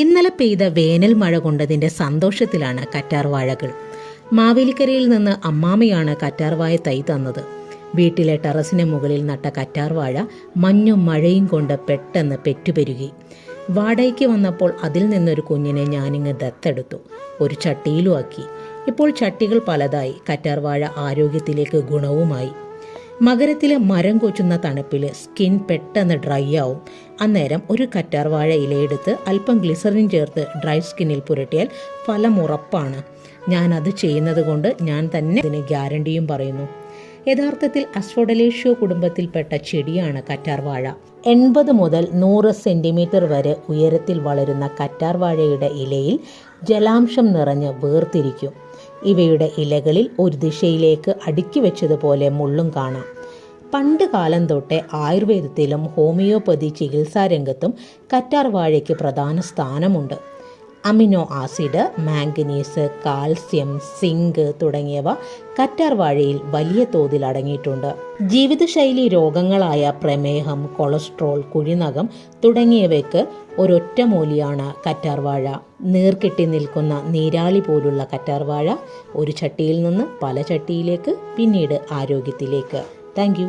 ഇന്നലെ പെയ്ത വേനൽ മഴ കൊണ്ടതിന്റെ സന്തോഷത്തിലാണ് കറ്റാർ വാഴകൾ. മാവേലിക്കരയിൽ നിന്ന് അമ്മാമയാണ് കറ്റാർ വാഴ തൈ തന്നത്. വീട്ടിലെ ടെറസിന് മുകളിൽ നട്ട കറ്റാർ വാഴ മഞ്ഞും മഴയും കൊണ്ട് പെട്ടെന്ന് പെറ്റുപെരുകി. വാടകയ്ക്ക് വന്നപ്പോൾ അതിൽ നിന്നൊരു കുഞ്ഞിനെ ഞാനിങ്ങ് ദത്തെടുത്തു. ഒരു ചട്ടിയിലും ആക്കി. ഇപ്പോൾ ചട്ടികൾ പലതായി. കറ്റാർ വാഴ ആരോഗ്യത്തിലേക്ക് ഗുണവുമായി. മകരത്തിലെ മരം കൊച്ചുന്ന തണുപ്പിൽ സ്കിൻ പെട്ടെന്ന് ഡ്രൈ ആവും. അന്നേരം ഒരു കറ്റാർ വാഴ ഇലയെടുത്ത് അല്പം ഗ്ലിസറിൻ ചേർത്ത് ഡ്രൈ സ്കിന്നിൽ പുരട്ടിയാൽ ഫലം ഉറപ്പാണ്. ഞാൻ അത് ചെയ്യുന്നത് കൊണ്ട് ഞാൻ തന്നെ ഇതിന് ഗ്യാരണ്ടിയും പറയുന്നു. യഥാർത്ഥത്തിൽ അസ്ഫോഡലേഷ്യോ കുടുംബത്തിൽപ്പെട്ട ചെടിയാണ് കറ്റാർ വാഴ. എൺപത് മുതൽ നൂറ് സെന്റിമീറ്റർ വരെ ഉയരത്തിൽ വളരുന്ന കറ്റാർ വാഴയുടെ ഇലയിൽ ജലാംശം നിറഞ്ഞ് വേർതിരിക്കും. ഇവയുടെ ഇലകളിൽ ഒരു ദിശയിലേക്ക് അടുക്കി വെച്ചതുപോലെ മുള്ളും കാണാം. പണ്ട് കാലം തൊട്ടേ ആയുർവേദത്തിലും ഹോമിയോപ്പതി ചികിത്സാ രംഗത്തും കറ്റാർ വാഴയ്ക്ക് പ്രധാന സ്ഥാനമുണ്ട്. Amino acid manganese calcium zinc തുടങ്ങിയവ കറ്റാർ വാഴയിൽ വലിയ തോതിൽ അടങ്ങിയിട്ടുണ്ട്. ജീവിതശൈലി രോഗങ്ങളായ പ്രമേഹം കൊളസ്ട്രോൾ കുഴിനകം തുടങ്ങിയവയ്ക്ക് ഒരൊറ്റമൂലിയാണ് കറ്റാർ വാഴ. നീർക്കെട്ടി നിൽക്കുന്ന നീരാളി പോലുള്ള കറ്റാർ വാഴ ഒരു ചട്ടിയിൽ നിന്ന് പല ചട്ടിയിലേക്ക് പിന്നീട് ആരോഗ്യത്തിലേക്ക്. താങ്ക്